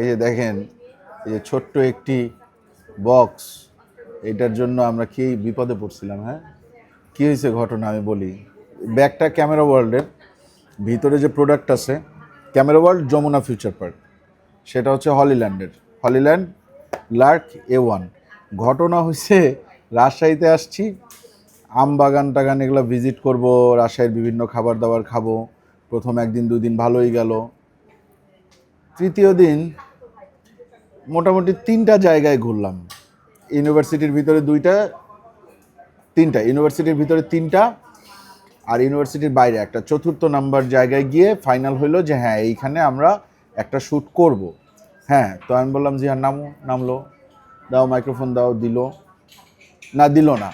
এই যে দেখেন, এই যে ছোট্ট একটি বক্স এটার জন্য আমরা কি বিপদে পড়ছিলাম হ্যাঁ? কি হয়েছে ঘটনা আমি বলি। ব্যাগটা ক্যামেরা ওয়ার্ল্ডের। ভিতরে যে প্রোডাক্ট আছে, camera world Jamuna future park সেটা হচ্ছে হলিল্যান্ডের। হলিল্যান্ড লার্ক এ ওয়ান ঘটনা হয়েছে, রাজশাহীতে আসছি। আম বাগান টাগান এগুলো ভিজিট করব, রাজশাহীর বিভিন্ন খাবার দাবার খাব। প্রথম একদিন, দুদিন ভালোই গেল। তৃতীয় দিন মোটামুটি তিনটা জায়গায় ঘুরলাম। ইউনিভার্সিটির ভিতরে দুইটা, তিনটা। ইউনিভার্সিটির ভিতরে তিনটা আর ইউনিভার্সিটির বাইরে একটা। চতুর্থ নাম্বার জায়গায় গিয়ে ফাইনাল হইল যে হ্যাঁ এইখানে আমরা একটা শ্যুট করব। হ্যাঁ তো আমি বললাম যে হ্যাঁ নামো, নামলো। দাও মাইক্রোফোন দাও, দিল। না দিল না।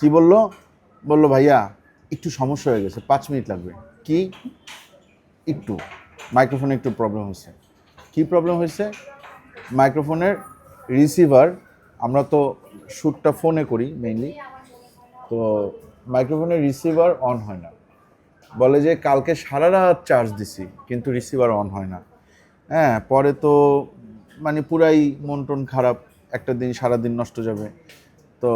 কি বলল? বলল, ভাইয়া, একটু সমস্যা হয়ে গেছে, পাঁচ মিনিট লাগবে। কি? একটু। মাইক্রোফোনে একটু প্রবলেম হয়েছে কি প্রবলেম হয়েছে? মাইক্রোফোনের রিসিভার আমরা তো শ্যুটটা ফোনে করি মেইনলি তো মাইক্রোফোনের রিসিভার অন হয় না। বলে যে কালকে সারা রাত চার্জ দিছি, কিন্তু রিসিভার অন হয় না। হ্যাঁ পরে তো মানে পুরাই মন টন খারাপ, একটা দিন সারা দিন নষ্ট যাবে। তো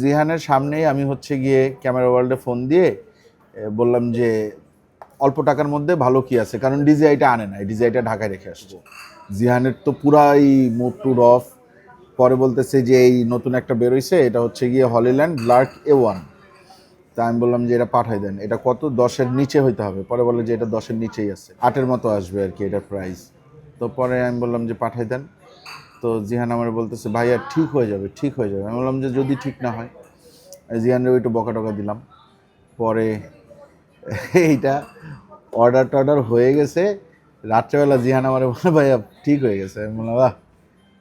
জিহানের সামনেই আমি হচ্ছে গিয়ে ক্যামেরা ওয়ার্ল্ডে ফোন দিয়ে বললাম যে অল্প টাকার মধ্যে ভালো কি আছে? কারণ ডিজিআইটা আনে না ডিজিআইটা ঢাকায় রেখে আসছে। জিহানের তো পুরাই মুড টুড অফ। পরে বলতেছে যে এই নতুন একটা বেরোইছে, এটা হচ্ছে গিয়ে হলিল্যান্ড ব্লার্ক এ ওয়ান। তা আমি বললাম যে এটা পাঠাই দেন। এটা কত? দশের নিচে হইতে হবে। পরে বলে যে এটা দশের নিচেই আছে। আটের মতো আসবে আর কি এটার প্রাইস তো পরে আমি বললাম যে পাঠাই দেন। তো জিহান আমার বলতেছে, ভাইয়া, ঠিক হয়ে যাবে, ঠিক হয়ে যাবে। আমি বললাম যে যদি ঠিক না হয়, জিহানের একটু বকা টকা দিলাম। পরে এইটা অর্ডার টর্ডার হয়ে গেছে। রাত্রেবেলা জিহান আমার বলে, ভাইয়া, ঠিক হয়ে গেছে। আমি বাহ,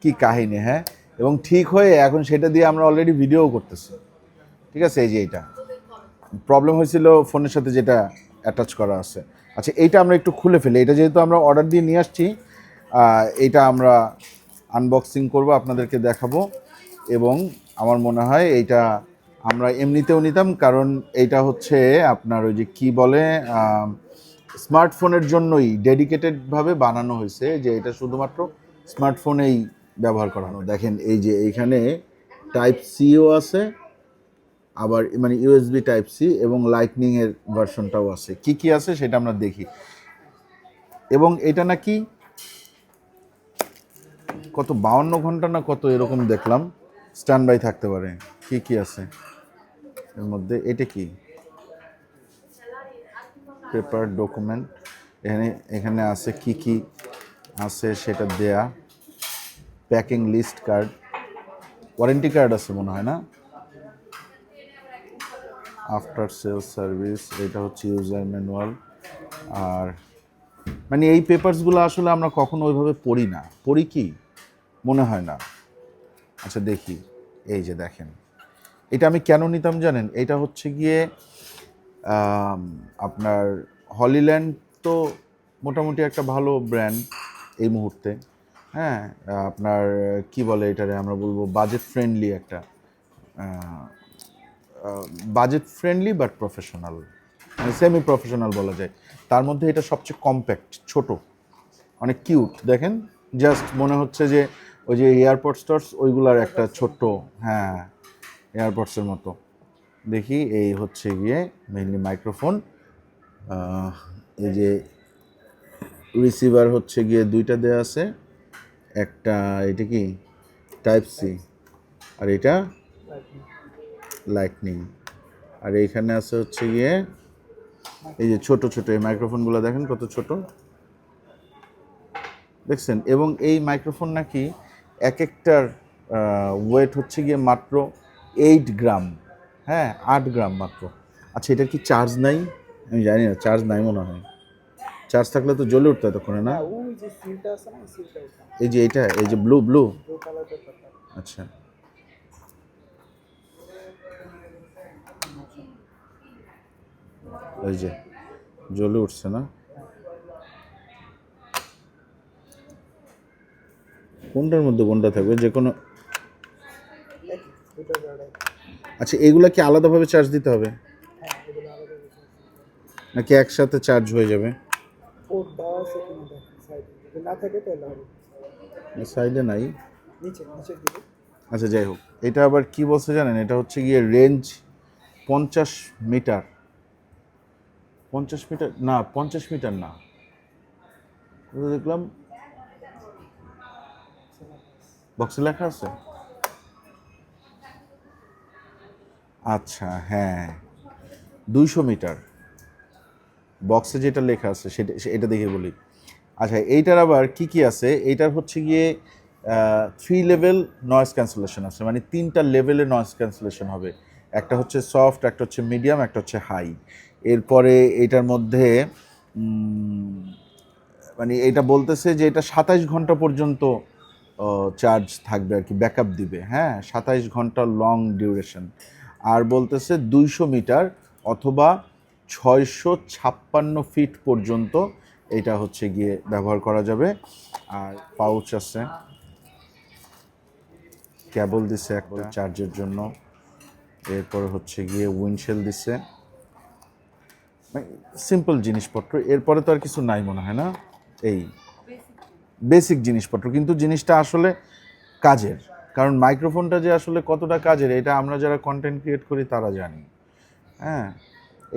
কী কাহিনী হ্যাঁ? এবং ঠিক হয়ে এখন সেটা দিয়ে আমরা অলরেডি ভিডিও করতেছি। ঠিক আছে? এই যে এইটা। প্রবলেম হয়েছিল ফোনের সাথে যেটা অ্যাটাচ করা আছে। আচ্ছা এইটা আমরা একটু খুলে ফেলি। এটা যেহেতু আমরা অর্ডার দিয়ে নিয়ে আসছি এইটা আমরা আনবক্সিং করব, আপনাদেরকে দেখাবো। এবং আমার মনে হয় এইটা আমরা এমনিতেও নিতাম, কারণ এটা হচ্ছে আপনার ওই যে কি বলে স্মার্টফোনের জন্যই ডেডিকেটেডভাবে বানানো হয়েছে, যে এটা শুধুমাত্র স্মার্টফোনেই ব্যবহার করানো। দেখেন এই যে এইখানে টাইপ সিও আছে, আবার মানে ইউএসবি টাইপ সি এবং লাইটনিং এর ভার্সনটাও আছে। কি কি আছে সেটা আমরা দেখি। এবং এটা নাকি কত বাউন্ন ঘণ্টা না কত এরকম দেখলাম স্ট্যান্ড বাই থাকতে পারে। কি কি আছে? এর মধ্যে এটা কি? Paper document. এখানে এখানে আছে কি কি আছে সেটা দেয়া। Packing list card. Warranty card আছে মনে হয় না? আফটার সেল সার্ভিস, এটা হচ্ছে ইউজার ম্যানুয়াল। আর মানে এই পেপারসগুলো আসলে আমরা কখনো ওইভাবে পড়ি না। পড়ি কি? মনে হয় না। আচ্ছা দেখি। এই যে দেখেন। এটা আমি কেন নিতাম জানেন? এটা হচ্ছে গিয়ে আপনার হলিল্যান্ড তো মোটামুটি একটা ভালো ব্র্যান্ড এই মুহূর্তে। হ্যাঁ আপনার কি বলে এটারে আমরা বলব? বাজেট ফ্রেন্ডলি একটা budget friendly but professional semi professional বলা যায়। তার মধ্যে এটা সবচেয়ে কম্প্যাক্ট ছোট, অনেক কিউট দেখেন জাস্ট মনে হচ্ছে যে ওই যে এয়ারপোর্ট স্টোর্স ওইগুলার একটা ছোট্ট হ্যাঁ এয়ারপোর্টসের মতো। দেখি এই হচ্ছে গিয়ে মেইনলি মাইক্রোফোন এই যে রিসিভার হচ্ছে গিয়ে দুইটা দেওয়া আছে। একটা এটা কি? টাইপ সি আর এটা? লাইটনিং আর এইখানে আছে হচ্ছে গিয়ে এই যে ছোট ছোট, এই মাইক্রোফোনগুলো দেখেন কত ছোট। দেখছেন? এবং এই মাইক্রোফোন নাকি এক একটার ওয়েট হচ্ছে গিয়ে মাত্র এইট গ্রাম হ্যাঁ আট গ্রাম মাত্র। আচ্ছা এটার কি চার্জ নাই? আমি জানি না চার্জ নাই মনে হয়। চার্জ থাকলে তো জ্বলে উঠতো এতক্ষণে না? এই যে এটা এই যে ব্লু ব্লু আচ্ছা। ওই যে জ্বলে উঠছে না? কোনটার মধ্যে কোনটা থাকবে? যে কোনো আচ্ছা এগুলা কি আলাদাভাবে চার্জ দিতে হবে? নাকি একসাথে চার্জ হয়ে যাবে? সাইডে নাই। আচ্ছা যাই হোক। এটা আবার কি বলছে জানেন? এটা হচ্ছে গিয়ে রেঞ্জ পঞ্চাশ মিটার পঞ্চাশ মিটার না, পঞ্চাশ মিটার না। দেখলাম। বক্সে লেখা আছে? আচ্ছা হ্যাঁ। দুইশো মিটার। বক্সে যেটা লেখা আছে, সেটা, এটা দেখে বলি। আচ্ছা এইটার আবার কি কি আছে? এইটার হচ্ছে গিয়ে থ্রি লেভেল নয়েস ক্যান্সেলেশন আছে। মানে তিনটা লেভেলে নয়েস ক্যান্সেলেশন হবে। একটা হচ্ছে সফট একটা হচ্ছে মিডিয়াম একটা হচ্ছে হাই এরপরে এটার মধ্যে মানে এটা বলতেছে যে এটা সাতাইশ ঘণ্টা পর্যন্ত চার্জ থাকবে আর কি ব্যাকআপ দিবে। হ্যাঁ সাতাইশ ঘণ্টা লং ডিউরেশন আর বলতেছে দুইশো মিটার অথবা ছয়শো ছাপ্পান্ন ফিট পর্যন্ত এটা হচ্ছে গিয়ে ব্যবহার করা যাবে। আর পাউচ আছে। কেবল দিছে একটা চার্জের জন্য। এরপর হচ্ছে গিয়ে উইন্ডশেল দিছে। সিম্পল জিনিসপত্র। এরপরে তো আর কিছু নাই মনে হয় না? এই বেসিক জিনিসপত্র। কিন্তু জিনিসটা আসলে কাজের। কারণ মাইক্রোফোনটা যে আসলে কতটা কাজের এটা আমরা যারা কন্টেন্ট ক্রিয়েট করি তারা জানি। হ্যাঁ?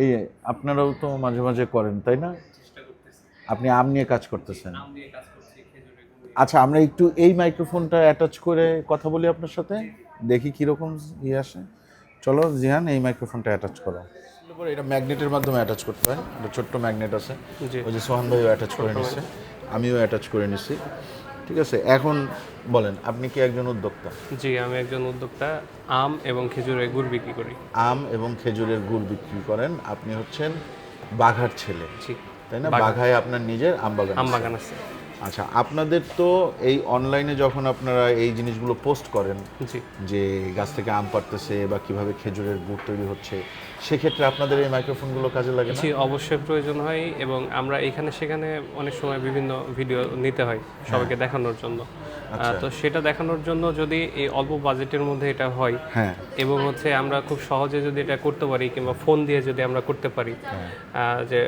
এই আপনারাও তো মাঝে মাঝে করেন তাই না? আপনি আম নিয়ে কাজ করতেছেন। আচ্ছা আমরা একটু এই মাইক্রোফোনটা অ্যাটাচ করে কথা বলি আপনার সাথে। দেখি কীরকম ইয়ে আসে। চলো জিহান এই মাইক্রোফোনটা অ্যাটাচ করো। এটা ম্যাগনেটের মাধ্যমে অ্যাটাচ করতে হয়। একটা ছোট্ট ম্যাগনেট আছে। ওই যে সোহান ভাইও অ্যাটাচ করে নিচ্ছে আমিও অ্যাটাচ করে নিছি। ঠিক আছে? এখন বলেন আপনি কি একজন উদ্যোক্তা? জি আমি একজন উদ্যোক্তা। আম এবং খেজুরের গুড় বিক্রি করি। আম এবং খেজুরের গুড় বিক্রি করেন। আপনি হচ্ছেন বাঘার ছেলে। জি। তাই না? বাঘায় আপনার নিজের আম বাগান আম বাগান আছে। আচ্ছা আপনাদের তো এই অনলাইনে যখন আপনারা এই জিনিসগুলো পোস্ট করেন যে গাছ থেকে আম পাড়তেছে বা কীভাবে খেজুরের গুড় তৈরি হচ্ছে সেক্ষেত্রে আপনাদের এই মাইক্রোফোনগুলো কাজে লাগে জি অবশ্যই প্রয়োজন হয় এবং আমরা এখানে সেখানে অনেক সময় বিভিন্ন ভিডিও নিতে হয় সবাইকে দেখানোর জন্য। তো সেটা দেখানোর জন্য যদি এই অল্প বাজেটের মধ্যে এটা হয় হ্যাঁ। এবং হচ্ছে আমরা খুব সহজে যদি এটা করতে পারি কিংবা ফোন দিয়ে যদি আমরা করতে পারি আহ, যে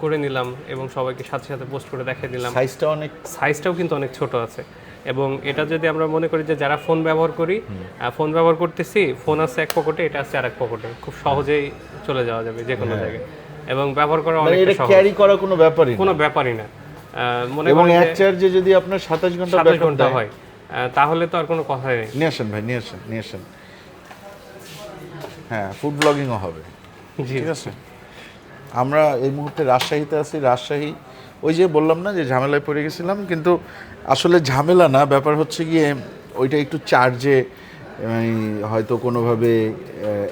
করে নিলাম এবং সবাইকে সাথে সাথে পোস্ট করে দেখিয়ে দিলাম। সাইজটা অনেক সাইজটাও কিন্তু অনেক ছোট আছে। এবং এটা যদি আমরা মনে করি যে যারা ফোন ব্যবহার করি ফোন ব্যবহার করতেছি ফোন আছে এক পকেটে এটা আছে আরেক পকেটে। খুব সহজেই চলে যাওয়া যাবে যে কোনো জায়গায়। এবং ব্যবহার করা মানে অনেক এটা ক্যারি করা কোনো ব্যাপারই না। কোনো ব্যাপারই না। মনে এবং করেন এক চার্জে যদি আপনার সাতাশ ঘণ্টা সাতাশ backup ঘণ্টা হয় তাহলে তো আর কোনো কথাই নেই। নিয়ে আসেন ভাই নিয়ে আসেন নিয়ে আসেন। হ্যাঁ ফুড ব্লগিংও হবে। জি। ঠিক আছে? আমরা এই মুহূর্তে রাজশাহীতে আছি। রাজশাহী ওই যে বললাম না যে ঝামেলায় পড়ে গেছিলাম কিন্তু আসলে ঝামেলা না, ব্যাপার হচ্ছে গিয়ে ওইটা একটু চার্জে হয়তো কোনোভাবে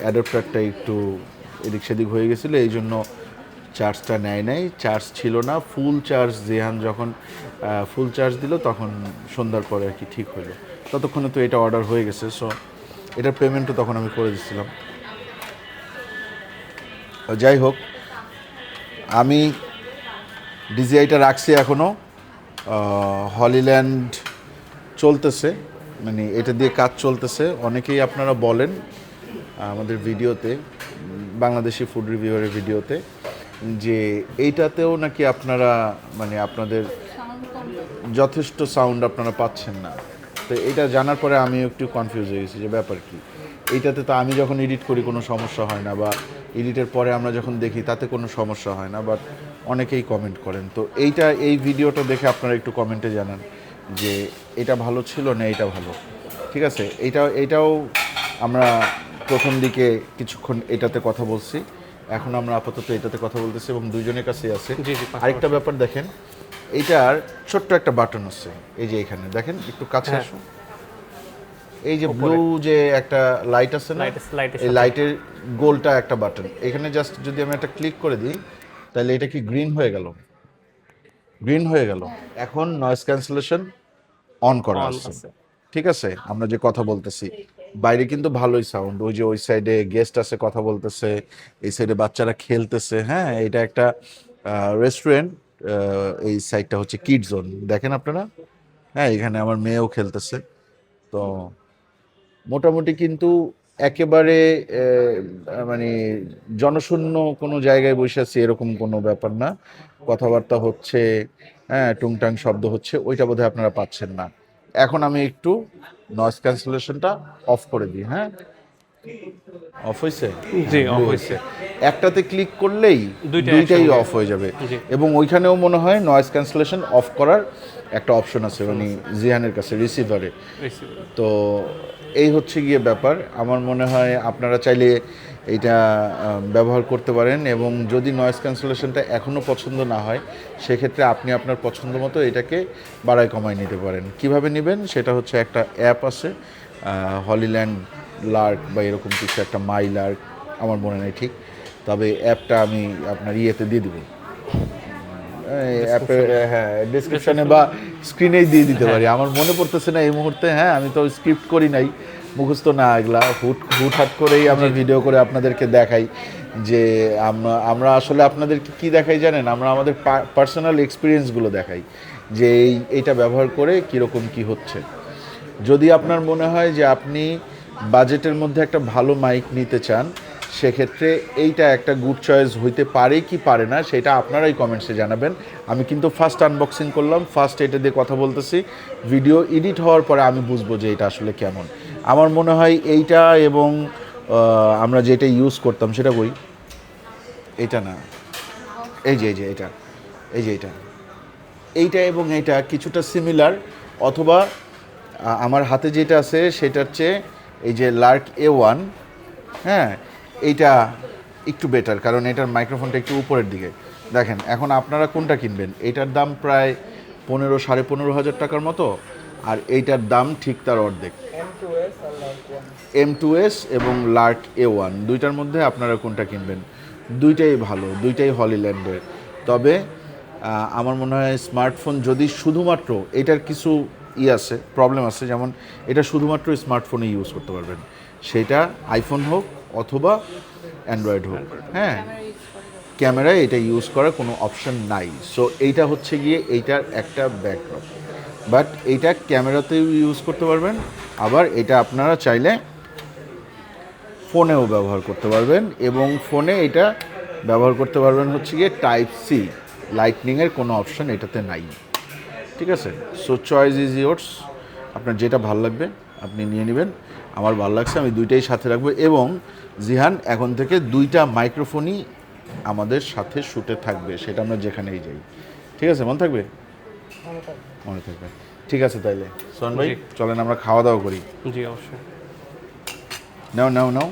অ্যাডাপ্টারটা একটু এদিক সেদিক হয়ে গেছিল এই জন্য চার্জটা নেয় নাই। চার্জ ছিল না ফুল চার্জ জেহান যখন ফুল চার্জ দিল, তখন সন্ধ্যার পরে আর কি ঠিক হলো। ততক্ষণে তো এটা অর্ডার হয়ে গেছে সো এটার পেমেন্টও তখন আমি করে দিচ্ছিলাম যাই হোক, আমি ডিজিআইটা রাখছি এখনও হলিল্যান্ড চলতেছে মানে এটা দিয়ে কাজ চলতেছে। অনেকেই আপনারা বলেন আমাদের ভিডিওতে, বাংলাদেশি ফুড রিভিউয়ের ভিডিওতে, যে এইটাতেও নাকি আপনারা মানে আপনাদের যথেষ্ট সাউন্ড আপনারা পাচ্ছেন না। তো এটা জানার পরে আমি একটু কনফিউজ হয়ে গেছি যে ব্যাপার কি। এইটাতে তো আমি যখন এডিট করি কোনো সমস্যা হয় না বা এডিটের পরে আমরা যখন দেখি তাতে কোনো সমস্যা হয় না বাট অনেকেই কমেন্ট করেন। তো এইটা এই ভিডিওটা দেখে আপনারা একটু কমেন্টে জানান যে এটা ভালো ছিল না এটা ভালো। ঠিক আছে? এইটা এটাও আমরা প্রথম দিকে কিছুক্ষণ এটাতে কথা বলছি। এখন আমরা আপাতত এটাতে কথা বলতেছি এবং দুইজনের কাছেই আছে। আরেকটা ব্যাপার দেখেন এইটার ছোট্ট একটা বাটন আছে। এই যে এখানে দেখেন একটু কাছে হ্যাঁ। আসুন। এই যে ব্লু যে একটা লাইট আছে না এই লাইটের গোলটা একটা বাটন এখানে জাস্ট যদি আমি একটা ক্লিক করে দিই তাহলে এটা কি গ্রিন হয়ে গেল? গ্রিন হয়ে গেল। এখন নয়েজ ক্যান্সেলেশন অন করা আছে। ঠিক আছে? আমরা যে কথা বলতেছি বাইরে কিন্তু ভালোই সাউন্ড ওই যে ওই সাইডে গেস্ট আছে কথা বলতেছে এই সাইডে বাচ্চারা খেলতেছে। হ্যাঁ এটা একটা রেস্টুরেন্ট এই সাইডটা হচ্ছে কিড জোন দেখেন আপনারা? হ্যাঁ এখানে আমার মেয়েও খেলতেছে। তো মোটামুটি কিন্তু একেবারে মানে জনশূন্য কোনো জায়গায় বসে আছি এরকম কোনো ব্যাপার না। কথাবার্তা হচ্ছে হ্যাঁ টুংটাং শব্দ হচ্ছে, ওইটা বোধহয় আপনারা পাচ্ছেন না। এখন আমি একটু নয়েজ ক্যান্সেলেশনটা অফ করে দিই হ্যাঁ? অফ হয়েছে জি অফ হয়েছে একটাতে ক্লিক করলেই দুইটা দুইটাই অফ হয়ে যাবে। এবং ওইখানেও মনে হয় নয়েজ ক্যান্সেলেশন অফ করার একটা অপশন আছে মানে জিহানের কাছে রিসিভারে তো এই হচ্ছে গিয়ে ব্যাপার। আমার মনে হয় আপনারা চাইলে এটা ব্যবহার করতে পারেন এবং যদি নয়েজ ক্যান্সেলেশনটা এখনও পছন্দ না হয় সেক্ষেত্রে আপনি আপনার পছন্দ মতো এটাকে বাড়ায় কমায় নিতে পারেন। কীভাবে নেবেন? সেটা হচ্ছে একটা অ্যাপ আছে। হলিল্যান্ড লার্ক বা এরকম কিছু একটা মাই লার্ক আমার মনে নেই ঠিক তবে অ্যাপটা আমি আপনার ইয়েতে দিয়ে দিব। অ্যাপে হ্যাঁ ডিসক্রিপশনে বা স্ক্রিনেই দিয়ে দিতে পারি। আমার মনে পড়তেছে না এই মুহূর্তে হ্যাঁ আমি তো স্ক্রিপ্ট করি নাই মুখস্থ না এগুলা হুট হুটহাট করেই আমরা ভিডিও করে আপনাদেরকে দেখাই যে আমরা আমরা আসলে আপনাদেরকে কি দেখাই জানেন? আমরা আমাদের পার্সোনাল এক্সপিরিয়েন্সগুলো দেখাই যে এই এইটা ব্যবহার করে কীরকম কি হচ্ছে। যদি আপনার মনে হয় যে আপনি বাজেটের মধ্যে একটা ভালো মাইক নিতে চান, সেক্ষেত্রে এইটা একটা গুড চয়েস হইতে পারে কি পারে না, সেটা আপনারাই কমেন্টসে জানাবেন। আমি কিন্তু ফার্স্ট আনবক্সিং করলাম ফার্স্ট এটা দিয়ে কথা বলতেছি। ভিডিও এডিট হওয়ার পরে আমি বুঝব যে এটা আসলে কেমন। আমার মনে হয় এইটা এবং আমরা যেটা ইউজ করতাম, সেটা বই এটা না। এই যে এই যে, এটা। এই যে, এটা। এইটা এবং এইটা কিছুটা সিমিলার অথবা আমার হাতে যেটা আছে সেটা হচ্ছে এই যে লার্ক এ ওয়ান হ্যাঁ এইটা একটু বেটার কারণ এটার মাইক্রোফোনটা একটু উপরের দিকে। দেখেন এখন আপনারা কোনটা কিনবেন? এইটার দাম প্রায় পনেরো সাড়ে পনেরো হাজার টাকার মতো আর এইটার দাম ঠিক তার অর্ধেক। এম টু এস এবং লার্ক এ ওয়ান দুইটার মধ্যে আপনারা কোনটা কিনবেন? দুইটাই ভালো দুইটাই হলিল্যান্ডের তবে আমার মনে হয় স্মার্টফোন যদি শুধুমাত্র এটার কিছু ই আছে প্রবলেম আছে যেমন এটা শুধুমাত্র স্মার্টফোনে ইউজ করতে পারবেন। সেটা আইফোন হোক অথবা অ্যান্ড্রয়েড হোক। হ্যাঁ ক্যামেরায় এটা ইউজ করার কোনো অপশন নাই। সো এইটা হচ্ছে গিয়ে এইটার একটা ব্যাকড্রপ বাট এইটা ক্যামেরাতেও ইউজ করতে পারবেন আবার এটা আপনারা চাইলে ফোনেও ব্যবহার করতে পারবেন এবং ফোনে এটা ব্যবহার করতে পারবেন হচ্ছে গিয়ে টাইপ সি লাইটনিংয়ের কোনো অপশন এটাতে নাই। ঠিক আছে? সো চয়েস ইজ ইয়োর্স আপনার যেটা ভালো লাগবে আপনি নিয়ে নেবেন। আমার ভালো লাগছে আমি দুইটাই সাথে রাখব এবং জিহান এখন থেকে দুইটা মাইক্রোফোনই আমাদের সাথে শুটে থাকবে সেটা আমরা যেখানেই যাই। ঠিক আছে মনে থাকবে? ভালো মনে থাকবে। ঠিক আছে তাইলে। সোহন ভাই চলেন আমরা খাওয়া দাওয়া করি। জি অবশ্যই। নাও নাও নাও।